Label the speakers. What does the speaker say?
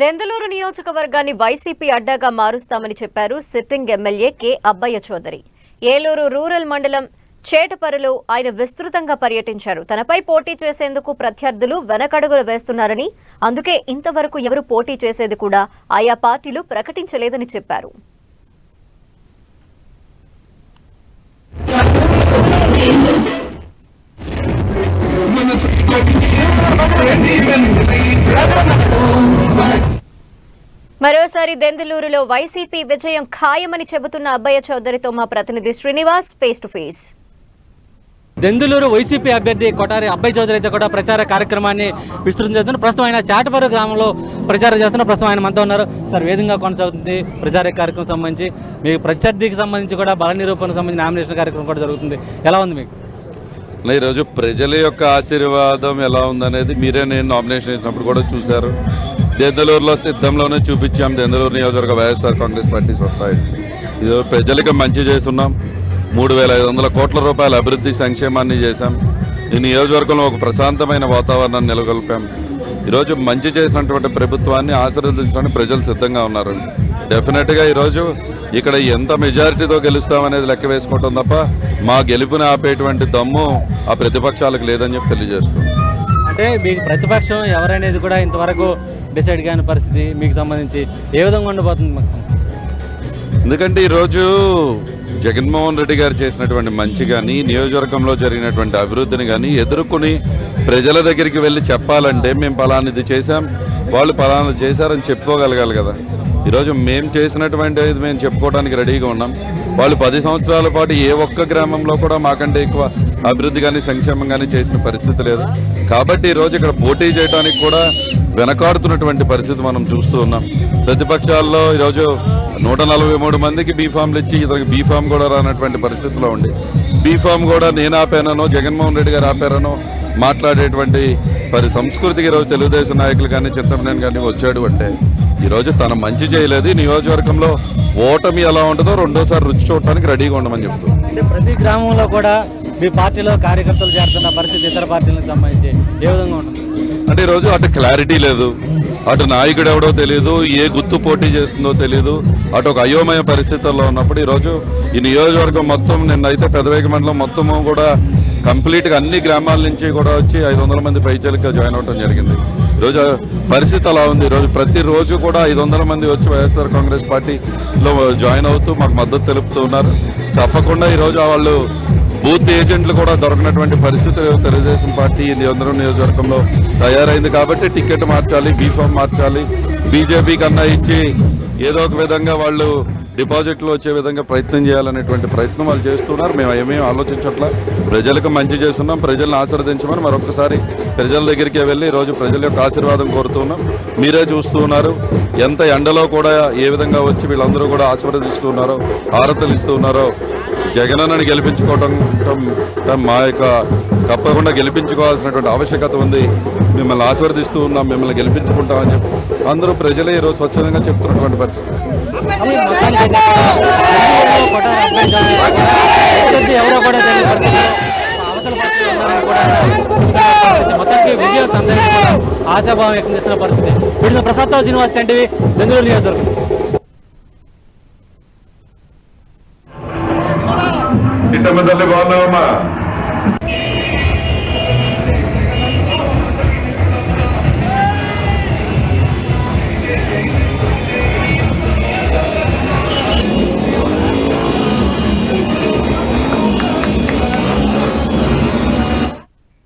Speaker 1: దెందలూరు నియోజకవర్గాన్ని వైసీపీ అడ్డాగా మారుస్తామని చెప్పారు sitting MLA K. Abbayya Chowdary. Eluru rural మండలం చేటపరులో ఆయన విస్తృతంగా పర్యటించారు. తనపై పోటీ చేసేందుకు ప్రత్యర్థులు వెనకడుగులు వేస్తున్నారని అందుకే ఇంతవరకు ఎవరు పోటీ చేసేది కూడా ఆయా పార్టీలు ప్రకటించలేదని చెప్పారు. మరోసారి దెందులూరులో వైసీపీ విజయం ఖాయమని చెబుతున్న అబ్బయ్య చౌదరితో మా ప్రతినిధి Srinivas face to face
Speaker 2: Denduluru YCP అభ్యర్థి కొటారి అబ్బాయి చౌదరి అయితే కూడా ప్రచార కార్యక్రమాన్ని విస్తృతం చేస్తున్నారు. ప్రస్తుతం ఆయన చాటపరు గ్రామంలో ప్రచారం చేస్తున్నారు. ప్రస్తుతం ఆయన మనతో ఉన్నారు. సార్ వేదంగా కొనసాగుతుంది ప్రచార కార్యక్రమం సంబంధించి? మీ ప్రత్యర్థికి సంబంధించి కూడా బల నిరూపణకు సంబంధించి నామినేషన్ కార్యక్రమం కూడా జరుగుతుంది. ఎలా ఉంది మీకు?
Speaker 3: ఈరోజు ప్రజల యొక్క ఆశీర్వాదం ఎలా ఉందనేది మీరే నేను నామినేషన్ ఇచ్చినప్పుడు కూడా చూశారు. దెందలూరులో సిద్ధంలోనే చూపించాం. దెందలూరు నియోజకవర్గ వైఎస్ఆర్ కాంగ్రెస్ పార్టీ సొసైటీ ఇది. ప్రజలకి మంచి చేస్తున్నాం. మూడు వేల ఐదు వందల కోట్ల రూపాయల అభివృద్ధి సంక్షేమాన్ని చేశాం. ఈ నియోజకవర్గంలో ఒక ప్రశాంతమైన వాతావరణాన్ని నెలకొల్పాం. ఈరోజు మంచి చేసినటువంటి ప్రభుత్వాన్ని ఆశీర్వదించడానికి ప్రజలు సిద్ధంగా ఉన్నారు. డెఫినెట్గా ఈరోజు ఇక్కడ ఎంత మెజారిటీతో గెలుస్తామనేది లెక్క వేసుకోవటం తప్ప మా గెలుపుని ఆపేటువంటి దమ్ము ఆ ప్రతిపక్షాలకు లేదని చెప్పి తెలియజేస్తుంది
Speaker 2: అంటే మీకు ప్రతిపక్షం ఎవరనేది కూడా ఇంతవరకు డిసైడ్ కాని పరిస్థితి మీకు సంబంధించి ఏ విధంగా ఉండబోతుంది
Speaker 3: ఎందుకంటే ఈరోజు జగన్మోహన్ రెడ్డి గారు చేసినటువంటి మంచి కానీ నియోజకవర్గంలో జరిగినటువంటి అభివృద్ధిని కానీ ఎదుర్కొని ప్రజల దగ్గరికి వెళ్ళి చెప్పాలంటే మేము పలానిది చేశాం వాళ్ళు పలానా చేశారని చెప్పుకోగలగాలి కదా. ఈరోజు మేము చేసినటువంటి ఇది మేము చెప్పుకోవడానికి రెడీగా ఉన్నాం. వాళ్ళు పది సంవత్సరాల పాటు ఏ ఒక్క గ్రామంలో కూడా మాకంటే ఎక్కువ అభివృద్ధి కానీ సంక్షేమం కానీ చేసిన పరిస్థితి లేదు. కాబట్టి ఈరోజు ఇక్కడ పోటీ చేయడానికి కూడా వెనకాడుతున్నటువంటి పరిస్థితి మనం చూస్తూ ఉన్నాం. ప్రతిపక్షాల్లో ఈరోజు నూట నలభై మూడు మందికి బీఫామ్లు ఇచ్చి ఇతనికి బీఫామ్ కూడా రానటువంటి పరిస్థితిలో ఉంది బీఫామ్ కూడా నేను ఆపానో జగన్మోహన్ రెడ్డి గారు ఆపారనో మాట్లాడేటువంటి పరి సంస్కృతికి ఈరోజు తెలుగుదేశం నాయకులు కానీ చింతమనేని కానీ వచ్చాడు అంటే ఈరోజు తన మంచి చేయలేదు. నియోజకవర్గంలో ఓటమి ఎలా ఉంటుందో రెండోసారి రుచి చూడటానికి రెడీగా ఉండమని చెప్తూ.
Speaker 2: అంటే ప్రతి గ్రామంలో కూడా మీ పార్టీలో కార్యకర్తలు చేరుతున్న పరిస్థితి ఇతర పార్టీలకు సంబంధించి ఏ విధంగా ఉంటుంది?
Speaker 3: అంటే ఈరోజు అటు క్లారిటీ లేదు. అటు నాయకుడు ఎవడో తెలియదు ఏ గుర్తు పోటీ చేస్తుందో తెలియదు అటు ఒక అయోమయ పరిస్థితుల్లో ఉన్నప్పుడు ఈరోజు ఈ నియోజకవర్గం మొత్తం నిన్నైతే పెదవేగ మండలం మొత్తము కూడా కంప్లీట్గా అన్ని గ్రామాల నుంచి కూడా వచ్చి ఐదు వందల మంది పైచలిగా జాయిన్ అవడం జరిగింది. ఈరోజు పరిస్థితి అలా ఉంది. ఈరోజు ప్రతిరోజు కూడా ఐదు వందల మంది వచ్చి వైఎస్ఆర్ కాంగ్రెస్ పార్టీలో జాయిన్ అవుతూ మాకు మద్దతు తెలుపుతూ ఉన్నారు తప్పకుండా ఈరోజు వాళ్ళు బూత్ ఏజెంట్లు కూడా దొరకనటువంటి పరిస్థితులు తెలుగుదేశం పార్టీ ఈ నిరంతరం నియోజకవర్గంలో తయారైంది కాబట్టి టికెట్ మార్చాలి బీఫామ్ మార్చాలి. బీజేపీ కన్నా ఇచ్చి ఏదో ఒక విధంగా వాళ్ళు డిపాజిట్లు వచ్చే విధంగా ప్రయత్నం చేయాలనేటువంటి ప్రయత్నం వాళ్ళు చేస్తున్నారు. మేము ఏమేమి ఆలోచించట్లా. ప్రజలకు మంచి చేస్తున్నాం ప్రజలను ఆశీర్వదించమని మరొకసారి ప్రజల దగ్గరికే వెళ్ళి ఈరోజు ప్రజల యొక్క ఆశీర్వాదం కోరుతున్నాం. మీరే చూస్తూ ఉన్నారు. ఎంత ఎండలో కూడా ఏ విధంగా వచ్చి వీళ్ళందరూ కూడా ఆశీర్వదిస్తున్నారో హారతలు ఇస్తున్నారో జగనన్నని గెలిపించుకోవటం మా యొక్క తప్పకుండా గెలిపించుకోవాల్సినటువంటి ఆవశ్యకత ఉంది. మిమ్మల్ని ఆశీర్వదిస్తూ ఉన్నాం మిమ్మల్ని గెలిపించుకుంటామని చెప్పి అందరూ ప్రజలే ఈరోజు స్వచ్ఛందంగా చెప్తున్నటువంటి పరిస్థితి.
Speaker 2: ఎవరో కూడా మొత్తానికి విజయం సందర్భంగా ఆశాభావం వ్యక్తం చేస్తున్న పరిస్థితి విడుదల ప్రసాద్ శ్రీనివాస్ తండ్రి బెంగళూరు నియోజకవర్గం
Speaker 3: బాగున్నావమ్మా?